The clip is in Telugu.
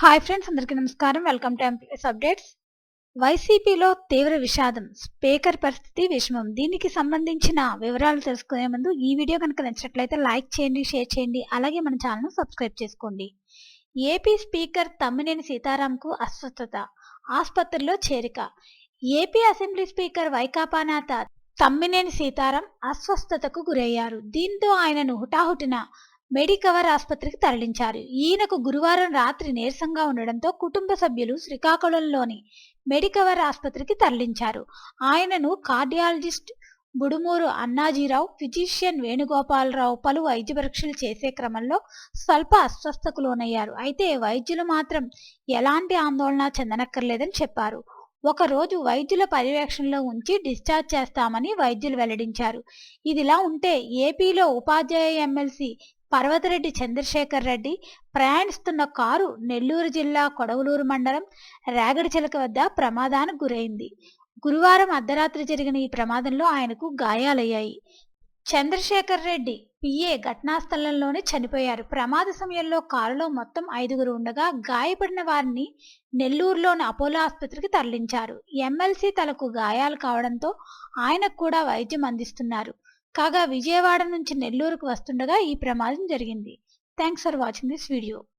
హాయ్ ఫ్రెండ్స్ అందరికీ నమస్కారం. వెల్కమ్ టు ఎంప్లాయీస్ అప్డేట్స్ వైసీపీలో తీవ్ర విషాదం స్పీకర్ పరిస్థితి విషమం. దీనికి సంబంధించిన వివరాలు తెలుసుకునే ముందు ఈ వీడియో కనుక నచ్చినట్లయితే లైక్ చేయండి షేర్ చేయండి అలాగే మన ఛానల్ను సబ్స్క్రైబ్ చేసుకోండి. ఏపీ స్పీకర్ తమ్మినేని సీతారాంకు అస్వస్థత ఆసుపత్రిలో చేరిక. ఏపీ అసెంబ్లీ స్పీకర్ వైకాపా నేత తమ్మినేని సీతారాం అస్వస్థతకు గురయ్యారు. దీంతో ఆయనను హుటాహుటిన మెడికవర్ ఆసుపత్రికి తరలించారు. ఈయనకు గురువారం రాత్రి నీరసంగా ఉండడంతో కుటుంబ సభ్యులు శ్రీకాకుళంలోని మెడికవర్ ఆసుపత్రికి తరలించారు. ఆయనను కార్డియాలజిస్ట్ బుడుమూరు అన్నాజీరావు ఫిజిషియన్ వేణుగోపాలరావు పలు వైద్య పరీక్షలు చేసే క్రమంలో స్వల్ప అస్వస్థకు లోనయ్యారు అయితే వైద్యులు మాత్రం ఎలాంటి ఆందోళన చెందనక్కర్లేదని చెప్పారు. ఒకరోజు వైద్యుల పర్యవేక్షణలో ఉంచి డిశ్చార్జ్ చేస్తామని వైద్యులు వెల్లడించారు. ఇదిలా ఉంటే ఏపీలో ఉపాధ్యాయ ఎమ్మెల్సీ పర్వతరెడ్డి చంద్రశేఖర్ రెడ్డి ప్రయాణిస్తున్న కారు నెల్లూరు జిల్లా కొడవలూరు మండలం రాగడిచిలక వద్ద ప్రమాదానికి గురైంది. గురువారం అర్ధరాత్రి జరిగిన ఈ ప్రమాదంలో ఆయనకు గాయాలయ్యాయి. చంద్రశేఖర్ రెడ్డి పిఏ ఘటనా స్థలంలోనే చనిపోయారు. ప్రమాద సమయంలో కారులో మొత్తం ఐదుగురు ఉండగా గాయపడిన వారిని నెల్లూరులోని అపోలో ఆసుపత్రికి తరలించారు. ఎమ్మెల్సీ తలకు గాయాలు కావడంతో ఆయనకు కూడా వైద్యం అందిస్తున్నారు. కాగా విజయవాడ నుంచి నెల్లూరుకు వస్తుండగా ఈ ప్రమాదం జరిగింది. Thanks for watching this video